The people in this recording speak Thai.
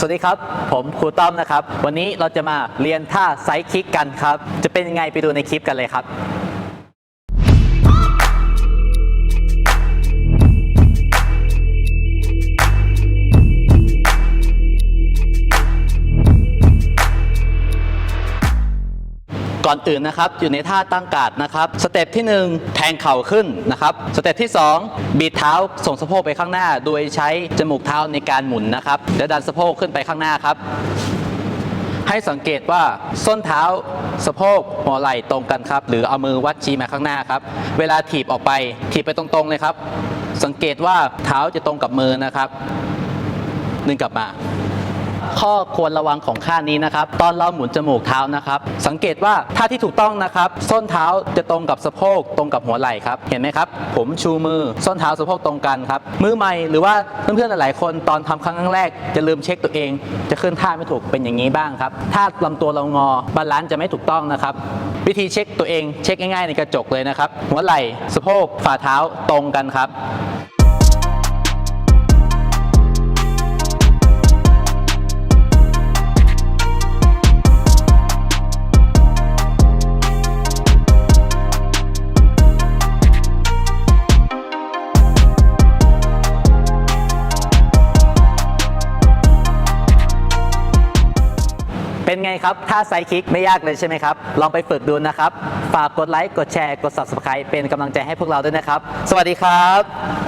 สวัสดีครับ ผมครูต้อมนะครับ วันนี้เราจะมาเรียนท่าไซด์คิกกันครับ จะเป็นยังไงไปดูในคลิปกันเลยครับ ก่อนอื่นนะครับอยู่ในท่าตั้งกาดนะครับสเต็ปที่ 1 แทงเข่าขึ้นนะครับสเต็ปที่ 2 บีบเท้าส่งสะโพกไปข้างหน้า โดยใช้จมูกเท้าในการหมุนนะครับแล้วดันสะโพกขึ้นไปข้างหน้าครับให้สังเกตว่าส้นเท้าสะโพกหัวไหล่ตรงกันครับ หรือเอามือวัดชี้มาข้างหน้าครับ เวลาถีบออกไปถีบไปตรงๆเลยครับ สังเกตว่าเท้าจะตรงกับมือนะครับ ดึงกลับมา ข้อควรระวังของข้างนี้นะครับ ตอนเราหมุนจมูกเท้านะครับ สังเกตว่าท่าที่ถูกต้องนะครับ ส้นเท้าจะตรงกับสะโพกตรงกับหัวไหล่ครับ เห็นไหมครับ ผมชูมือ ส้นเท้าสะโพกตรงกันครับ มือใหม่หรือว่าเพื่อนๆหลายๆคนตอนทำครั้งแรกจะลืมเช็คตัวเอง จะขึ้นท่าไม่ถูกเป็นอย่างนี้บ้างครับ ถ้าลำตัวเรางอบาลานซ์จะไม่ถูกต้องนะครับ วิธีเช็คตัวเองเช็คง่ายๆในกระจกเลยนะครับ หัวไหล่สะโพกฝ่าเท้าตรงกันครับ เป็นไงครับท่าไซคิกไม่ยากเลยใช่ไหมครับ ลองไปฝึกดูนะครับ ฝากกดไลค์ กดแชร์ กด subscribe เป็นกำลังใจให้พวกเราด้วยนะครับ สวัสดีครับ